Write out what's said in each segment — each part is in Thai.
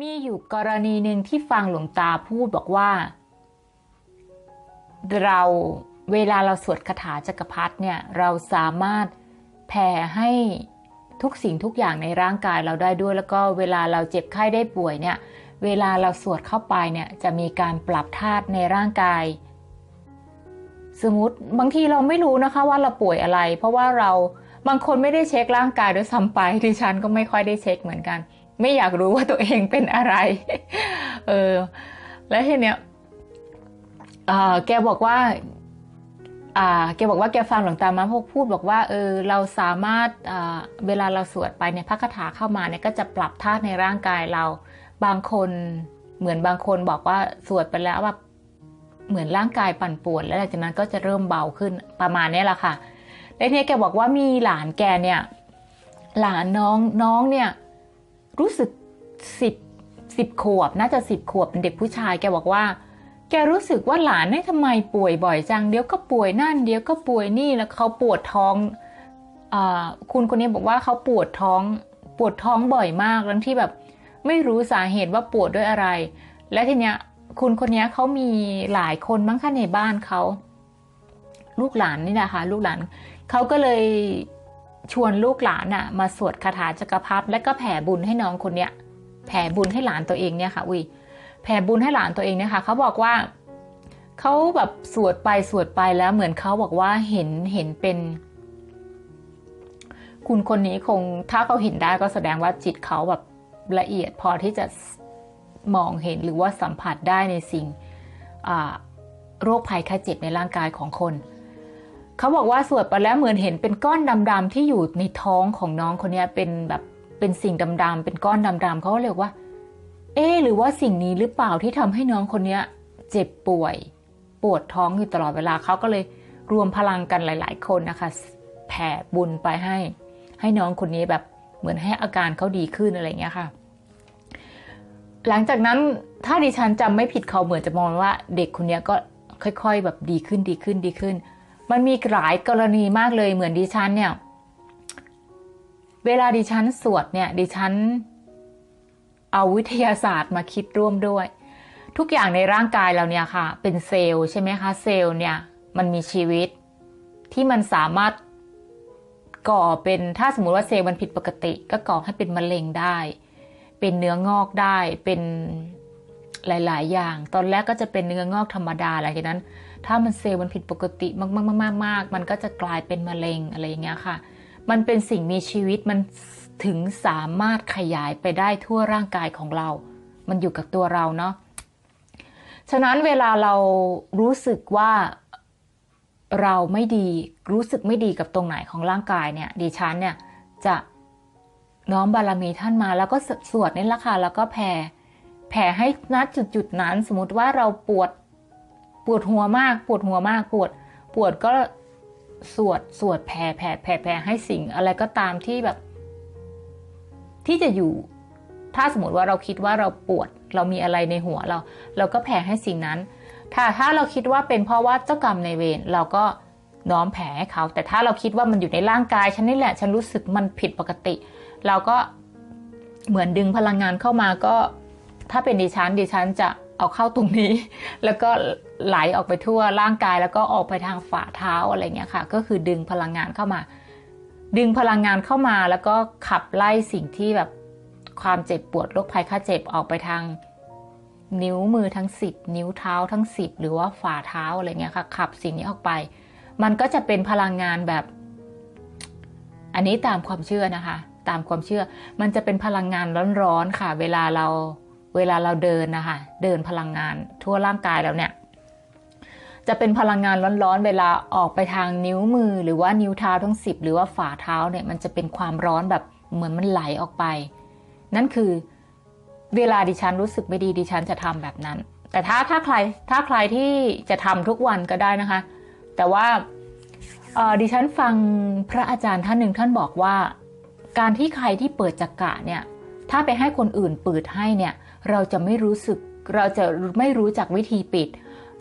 มีอยู่กรณีหนึ่งที่ฟังหลวงตาพูดบอกว่า เราเวลาเราสวดคาถาจักรพรรดิเนี่ยเราสามารถแผ่ให้ทุกสิ่งทุกอย่างในร่างกายเราได้ด้วย แล้วก็เวลาเราเจ็บไข้ได้ป่วยเนี่ย เวลาเราสวดเข้าไปเนี่ยจะมีการปรับธาตุในร่างกาย สมมติบางทีเราไม่รู้นะคะว่าเราป่วยอะไร เพราะว่าเราบางคนไม่ได้เช็คร่างกายด้วยซ้ำไปดิฉันก็ไม่ค่อยได้เช็คเหมือนกัน ไม่อยากรู้ว่าตัวเองเป็นอะไร เออ แล้วทีเนี้ยแกบอกว่าอ่าแกบอกว่าแกฟังหลวงตามาพกพูดบอกว่าเออเราสามารถเวลาเราสวดไปในพระคาถาเข้ามาเนี่ยก็จะปรับธาตุในร่างกายเราบางคนเหมือนบางคนบอกว่าสวดไปแล้วว่าเหมือนร่างกายปั่นป่วน แล้วหลังจากนั้นก็จะเริ่มเบาขึ้นประมาณนี้แหละค่ะแล้วเนี่ยแกบอกว่ามีหลานแกเนี่ย หลานน้องน้องเนี่ย รู้สึกสิบสิบขวบน่าจะสิบขวบเป็นเด็กผู้ชายแกบอกว่า แกรู้สึกว่าหลานเนี่ยทำไมป่วยบ่อยจังเดี๋ยวก็ป่วยนั่นเดี๋ยวก็ป่วยนี่แล้วเขาปวดท้องอคุณคนนี้บอกว่าเขาปวดท้องปวดท้องบ่อยมากทั้งที่แบบไม่รู้สาเหตุว่าปวดด้วยอะไร และทีเนี้ยคุณคนนี้เขามีหลายคนมั้งคะในบ้านเขาลูกหลานนี่นะคะลูกหลานเขาก็เลย ชวนลูกหลานอะมาสวดคาถาจักรพรรดิและก็แผ่บุญให้น้องคนเนี้ยแผ่บุญให้หลานตัวเองเนี่ยค่ะอุ้ยแผ่บุญให้หลานตัวเองเนี่ยค่ะเขาบอกว่าเขาแบบสวดไปสวดไปแล้วเหมือนเขาบอกว่าเห็นเห็นเป็น คุณคนนี้คงถ้าเขาเห็นได้ก็แสดงว่าจิตเขาแบบละเอียดพอที่จะมองเห็นหรือว่าสัมผัสได้ในสิ่งโรคภัยไข้เจ็บในร่างกายของคน เขาบอกว่าสวดไปแล้วเหมือนเห็นเป็นก้อนดำๆที่อยู่ในท้องของน้องคนนี้เป็นแบบเป็นสิ่งดำๆเป็นก้อนดำๆเขาก็เลยว่า เอ๊หรือว่าสิ่งนี้หรือเปล่าที่ทำให้น้องคนนี้เจ็บป่วย ปวดท้องอยู่ตลอดเวลาเขาก็เลยรวมพลังกันหลาย ๆ คนนะคะ แผ่บุญไปให้ ให้น้องคนนี้แบบเหมือนให้อาการเขาดีขึ้นอะไรเงี้ยค่ะ หลังจากนั้นถ้าดิฉันจำไม่ผิดเขาเหมือนจะมองว่าเด็กคนนี้ก็ค่อย ๆ แบบดีขึ้นดีขึ้นดีขึ้น มันมีหลายกรณีมากเลยเหมือนดิฉันเนี่ย เวลาดิฉันสวดเนี่ย ดิฉัน เอาวิทยาศาสตร์มาคิดร่วมด้วย ทุกอย่างในร่างกายเราเนี่ยค่ะ เป็นเซลล์ใช่ไหมคะ เซลล์เนี่ย มันมีชีวิต ที่มันสามารถก่อเป็นถ้าสมมติว่าเซลล์มันผิดปกติ ก็ก่อให้เป็นมะเร็งได้ เป็นเนื้องอกได้เป็นหลาย ๆ อย่าง ตอนแรกก็จะเป็นเนื้องอกธรรมดาหลังจากนั้น ถ้ามันเซลล์มันผิดปกติมากๆๆๆมันก็จะกลายเป็นมะเร็งอะไรอย่างเงี้ยค่ะ มันเป็นสิ่งมีชีวิตมันถึงสามารถขยายไปได้ทั่วร่างกายของเรา มันอยู่กับตัวเราเนาะ ฉะนั้นเวลาเรารู้สึกว่าเราไม่ดีรู้สึกไม่ดีกับตรงไหนของร่างกายเนี่ยดิฉันเนี่ยจะน้อมบารมีท่านมา แล้วก็สวดนี่แหละค่ะแล้วก็แผ่แผ่ให้นัดจุดๆนั้น สมมติว่าเราปวด วดหัวมาก ปวดหัวมากปวด ปวดก็สวดสวดแผ่แผ่แผ่แผ่ให้สิ่งอะไรก็ตามที่แบบ ที่จะอยู่ ถ้าสมมติว่าเราคิดว่าเราปวด เรามีอะไรในหัวเรา เราก็แผ่ให้สิ่งนั้น ถ้าถ้าเราคิดว่าเป็นเพราะว่าเจ้ากรรมในเวรเราก็น้อมแผ่ให้เขา แต่ถ้าเราคิดว่ามันอยู่ในร่างกายฉันนี่แหละ ฉันรู้สึกมันผิดปกติ เราก็เหมือนดึงพลังงานเข้ามาก็ ถ้าเป็นดิฉันดิฉันจะเอาเข้าตรงนี้ แล้วก็ ไหลออกไปทั่วร่างกายแล้วก็ออกไปทางฝ่าเท้าอะไรเงี้ยค่ะ ก็คือดึงพลังงานเข้ามา ดึงพลังงานเข้ามาแล้วก็ขับไล่สิ่งที่แบบความเจ็บปวดโรคภัยค่าเจ็บออกไปทางนิ้วมือทั้งสิบนิ้วเท้าทั้งสิบหรือว่าฝ่าเท้าอะไรเงี้ยค่ะ ขับสิ่งนี้ออกไป มันก็จะเป็นพลังงานแบบ อันนี้ตามความเชื่อนะคะ ตามความเชื่อ มันจะเป็นพลังงานร้อนๆค่ะ เวลาเราเวลาเราเดินนะคะ เดินพลังงานทั่วร่างกายแล้วเนี่ย จะเป็นพลังงานร้อนๆ เวลาออกไปทางนิ้วมือ หรือว่านิ้วเท้าทั้งสิบหรือว่าฝ่าเท้าเนี่ยมันจะเป็นความร้อนแบบเหมือนมันไหลออกไป นั่นคือเวลาดิฉันรู้สึกไม่ดีดิฉันจะทำแบบนั้น แต่ถ้าถ้าใครถ้าใครที่จะทำทุกวันก็ได้นะคะ แต่ว่าดิฉันฟังพระอาจารย์ท่านหนึ่งท่านบอกว่า การที่ใครที่เปิดจักกะเนี่ยถ้าไปให้คนอื่นเปิดให้เนี่ยเราจะไม่รู้สึกเราจะไม่รู้จักวิธีปิด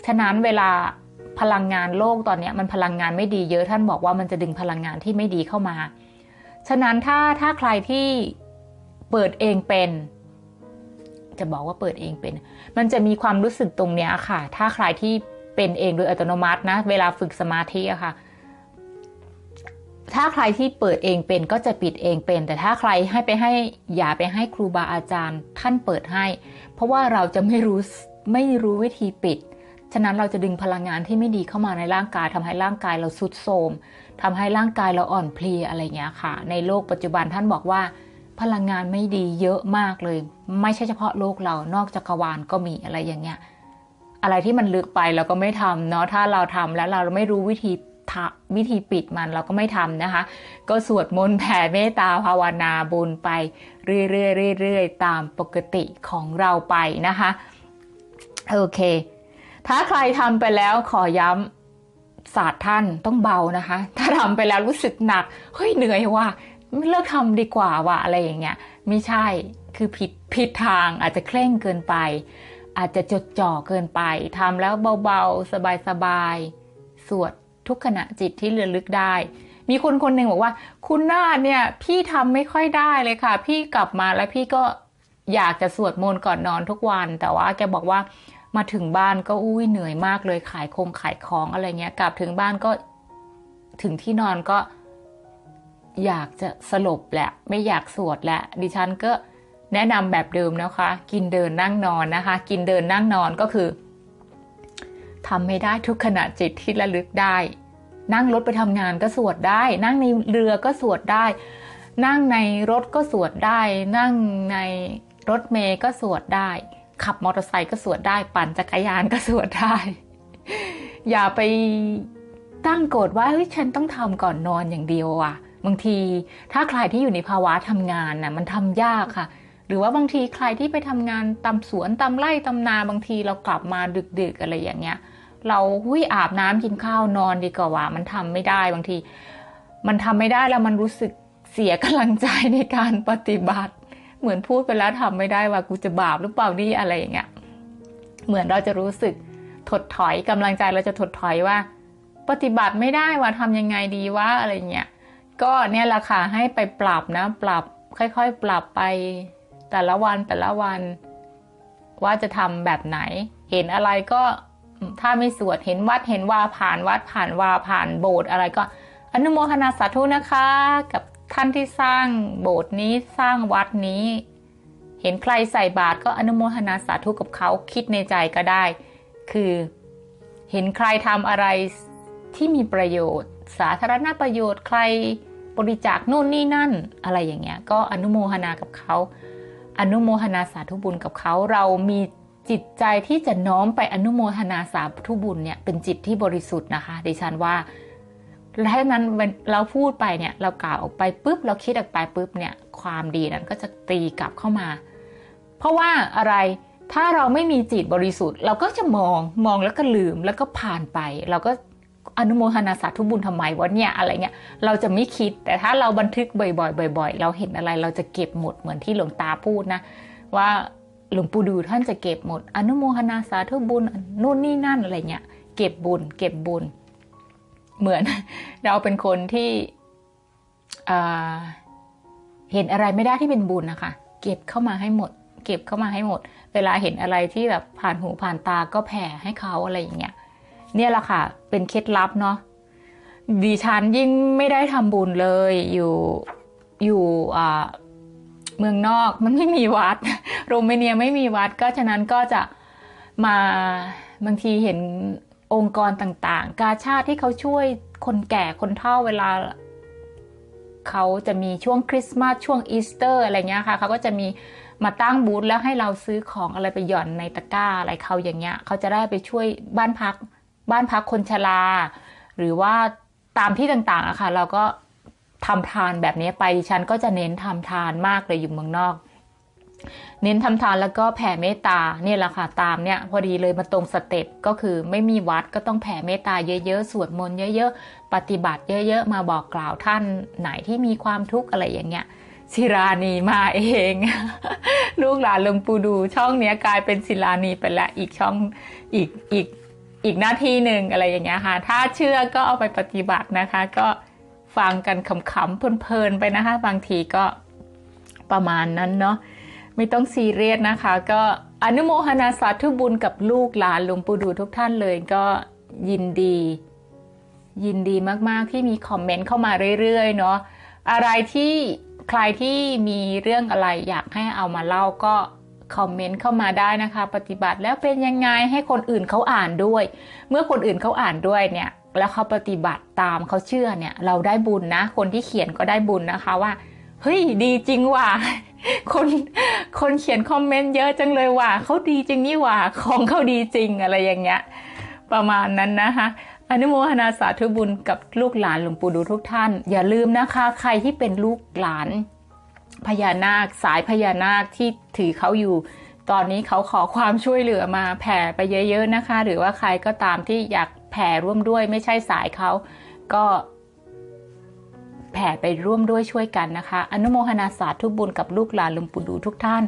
ฉะนั้นเวลาพลังงานโลกตอนนี้มันพลังงานไม่ดีเยอะท่านบอกว่ามันจะดึงพลังงานที่ไม่ดีเข้ามา ฉะนั้นถ้าถ้าใครที่เปิดเองเป็น จะบอกว่าเปิดเองเป็น มันจะมีความรู้สึกตรงเนี้ยค่ะ ถ้าใครที่เป็นเองโดยอัตโนมัตินะ เวลาฝึกสมาธิอะค่ะ ถ้าใครที่เปิดเองเป็นก็จะปิดเองเป็น แต่ถ้าใครให้ไปให้อย่าไปให้ครูบาอาจารย์ ท่านเปิดให้ เพราะว่าเราจะไม่รู้ไม่รู้วิธีปิด ฉะนั้นเราจะดึงพลังงานที่ไม่ดีเข้ามาในร่างกายทำให้ร่างกายเราสุดโทมทำให้ร่างกายเราอ่อนเพลียอะไรเงี้ยค่ะ ในโลกปัจจุบันท่านบอกว่า พลังงานไม่ดีเยอะมากเลย ไม่ใช่เฉพาะโลกเรานอกจักรวาลก็มีอะไรอย่างเงี้ยอะไรที่มันลึกไปเราก็ไม่ทำเนาะถ้าเราทำแล้วเราไม่รู้วิธีวิธีปิดมันเราก็ไม่ทำนะคะ ก็สวดมนต์แผ่เมตตาภาวนาบุญไปเรื่อยๆเรื่อยๆตามปกติของเราไปนะคะ โอเค ถ้าใครทำไปแล้วขอย้ำศาสตร์ท่านต้องเบานะคะ ถ้าทำไปแล้วรู้สึกหนัก เฮ้ยเหนื่อยว่ะเลิกทำดีกว่าว่ะอะไรอย่างเงี้ยไม่ใช่คือผิดผิดทางอาจจะเคร่งเกินไป อาจจะจดจ่อเกินไปทำแล้วเบาๆ สบายๆ สวดทุกขณะจิตที่ระลึกได้ มีคนคนหนึ่งบอกว่า คุณนาเนี่ย พี่ทำไม่ค่อยได้เลยค่ะ พี่กลับมาแล้วพี่ก็อยากจะสวดมนต์ก่อนนอนทุกวัน แต่ว่าแกบอกว่า มาถึงบ้านก็อุ้ยเหนื่อยมากเลยขายคงขายของอะไรเงี้ย กลับถึงบ้านก็ถึงที่นอนก็อยากจะสลบแหละ ไม่อยากสวดแหละ ดิฉันก็แนะนำแบบเดิมนะคะ กินเดินนั่งนอนนะคะ กินเดินนั่งนอนก็คือทำไม่ได้ทุกขณะจิตที่ระลึกได้ นั่งรถไปทำงานก็สวดได้ นั่งในเรือก็สวดได้ นั่งในรถก็สวดได้ นั่งในรถเมย์ก็สวดได้ ขับมอเตอร์ไซค์ก็สวดได้ ปั่นจักรยานก็สวดได้ อย่าไปตั้งกฎว่าเฮ้ยฉันต้องทำก่อนนอนอย่างเดียวอะบางทีถ้าใครที่อยู่ในภาวะทำงานน่ะมันทำยากค่ะ หรือว่าบางทีใครที่ไปทำงานตาสวนตาไร่ตานาบางทีเรากลับมาดึกๆอะไรอย่างเงี้ย เราหุยอาบน้ำกินข้าวนอนดีกว่าว่ามันทำไม่ได้บางที มันทำไม่ได้แล้วมันรู้สึกเสียกำลังใจในการปฏิบัติ เหมือนพูดไปแล้วทำไม่ได้ว่ากูจะบาปหรือเปล่านี่อะไรอย่างเงี้ยเหมือนเราจะรู้สึกถดถอยกำลังใจเราจะถดถอยว่า ปฏิบัติไม่ได้ว่าทำยังไงดีว่าอะไรเงี้ยก็เนี่ยแหละค่ะให้ไปปรับนะ ปรับค่อยๆ ปรับไปแต่ละวันแต่ละวัน ว่าจะทำแบบไหน เห็นอะไรก็ถ้าไม่สวดเห็นวัดเห็นว่าผ่านวัดผ่านว่าผ่านโบสถ์อะไรก็อนุโมทนาสาธุนะคะ กับ ท่านที่สร้างโบสถ์นี้สร้างวัดนี้ เห็นใครใส่บาตรก็อนุโมทนาสาธุกับเขาคิดในใจก็ได้ คือเห็นใครทำอะไรที่มีประโยชน์ สาธารณประโยชน์ใครบริจาคนู่นนี่นั่นอะไรอย่างเงี้ยก็อนุโมทนากับเขาอนุโมทนาสาธุบุญกับเขาเรามีจิตใจที่จะน้อมไปอนุโมทนาสาธุบุญเนี่ยเป็นจิตที่บริสุทธิ์นะคะ ดิฉันว่า และนั้นเราพูดไปเนี่ยเรากล่าวออกไปปุ๊บเราคิดออกไปปุ๊บเนี่ยความดีนั้นก็จะตีกลับเข้ามา เพราะว่าอะไรถ้าเราไม่มีจิตบริสุทธิ์ เราก็จะมองมองแล้วก็ลืมแล้วก็ผ่านไป เราก็อนุโมทนาสาธุบุญทำไมวะเนี่ยอะไรเงี้ยเราจะไม่คิดแต่ถ้าเราบันทึกบ่อยๆบ่อย ๆ เราเห็นอะไรเราจะเก็บหมดเหมือนที่หลวงตาพูดนะว่าหลวงปู่ดูท่านจะเก็บหมด อนุโมทนาสาธุบุญนู่นนี่นั่นอะไรเงี้ยเก็บบุญ เก็บบุญ เหมือนเราเป็นคนที่เห็นอะไรไม่ได้ที่เป็นบุญนะคะ เก็บเข้ามาให้หมด เก็บเข้ามาให้หมด เวลาเห็นอะไรที่แบบผ่านหูผ่านตาก็แผ่ให้เขาอะไรอย่างเงี้ยเนี่ยแหละค่ะ เป็นเคล็ดลับเนาะดิฉันยิ่งไม่ได้ทำบุญเลยอยู่อยู่เมืองนอกมันไม่มีวัด โรมาเนียไม่มีวัดก็ฉะนั้นก็จะมาบางทีเห็น องค์กรต่างๆ กาชาติที่เขาช่วยคนแก่คนเฒ่าเวลาเขาจะมีช่วงคริสต์มาสช่วงอีสเตอร์อะไรเงี้ยค่ะเขาก็จะมีมาตั้งบูธแล้วให้เราซื้อของอะไรไปหย่อนในตะกร้าอะไรเขาอย่างเงี้ยเขาจะได้ไปช่วยบ้านพักบ้านพักคนชราหรือว่าตามที่ต่างๆอะค่ะ เราก็ทำทานแบบนี้ไปดิฉันก็จะเน้นทำทานมากเลยอยู่เมืองนอก เน้นทำทานแล้วก็แผ่เมตตาเนี่ยแหละค่ะตามเนี่ยพอดีเลยมาตรงสเต็ปก็คือไม่มีวัดก็ต้องแผ่เมตตาเยอะๆสวดมนต์เยอะๆ ปฏิบัติเยอะๆ มาบอกกล่าวท่านไหนที่มีความทุกข์อะไรอย่างเงี้ยศิรานีมาเอง ลูกหลานลวงปูดูช่องเนี้ยกลายเป็นศิรานีไปละอีกช่องอีกอีกอีกหน้าที่หนึ่งอะไรอย่างเงี้ยค่ะ ถ้าเชื่อก็เอาไปปฏิบัตินะคะ ก็ฟังกันขำๆเพลินๆไปนะคะ บางทีก็ประมาณนั้นเนาะ ไม่ต้องซีเรียสนะคะ ก็อนุโมทนาสาธุบุญกับลูกหลานหลวงปู่ดูทุกท่านเลยก็ยินดี ยินดีมากๆที่มีคอมเมนต์เข้ามาเรื่อยๆเนาะอะไรที่ใครที่มีเรื่องอะไรอยากให้เอามาเล่าก็คอมเมนต์เข้ามาได้นะคะ ปฏิบัติแล้วเป็นยังไงให้คนอื่นเขาอ่านด้วย เมื่อคนอื่นเขาอ่านด้วยเนี่ยแล้วเขาปฏิบัติตามเขาเชื่อเนี่ย เราได้บุญนะ คนที่เขียนก็ได้บุญนะคะว่าเฮ้ยดีจริงว่ะ คนคนเขียนคอมเมนต์เยอะจังเลยว่ะเขาดีจริงนี่ว่ะของเขาดีจริงอะไรอย่างเงี้ย ประมาณนั้นนะคะอนุโมทนาสาธุบุญกับลูกหลานหลวงปู่ดูทุกท่าน อย่าลืมนะคะ ใครที่เป็นลูกหลานพญานาค สายพญานาคที่ถือเขาอยู่ ตอนนี้เขาขอความช่วยเหลือมาแผ่ไปเยอะๆนะคะ หรือว่าใครก็ตามที่อยากแผ่ร่วมด้วยไม่ใช่สายเขาก็ แผ่ไปร่วมด้วยช่วยกันนะคะ อนุโมทนาสาธุบุญกับลูกหลานลวงปู่ดูทุกท่าน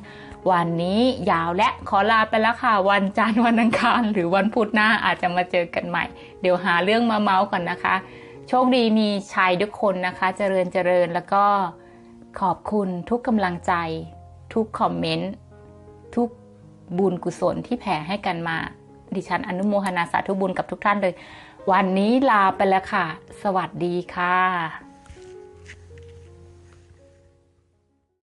วันนี้ยาวและขอลาไปแล้วค่ะ วันจันทร์วันอังคาร หรือวันพุธหน้าอาจจะมาเจอกันใหม่ เดี๋ยวหาเรื่องมาเมาส์ก่อนนะคะ โชคดีมีชัยทุกคนนะคะ เจริญเจริญแล้วก็ขอบคุณทุกกำลังใจ ทุกคอมเมนต์ทุกบุญกุศลที่แผ่ให้กันมา ดิฉันอนุโมทนาสาธุบุญกับทุกท่านเลย วันนี้ลาไปแล้วค่ะ สวัสดีค่ะ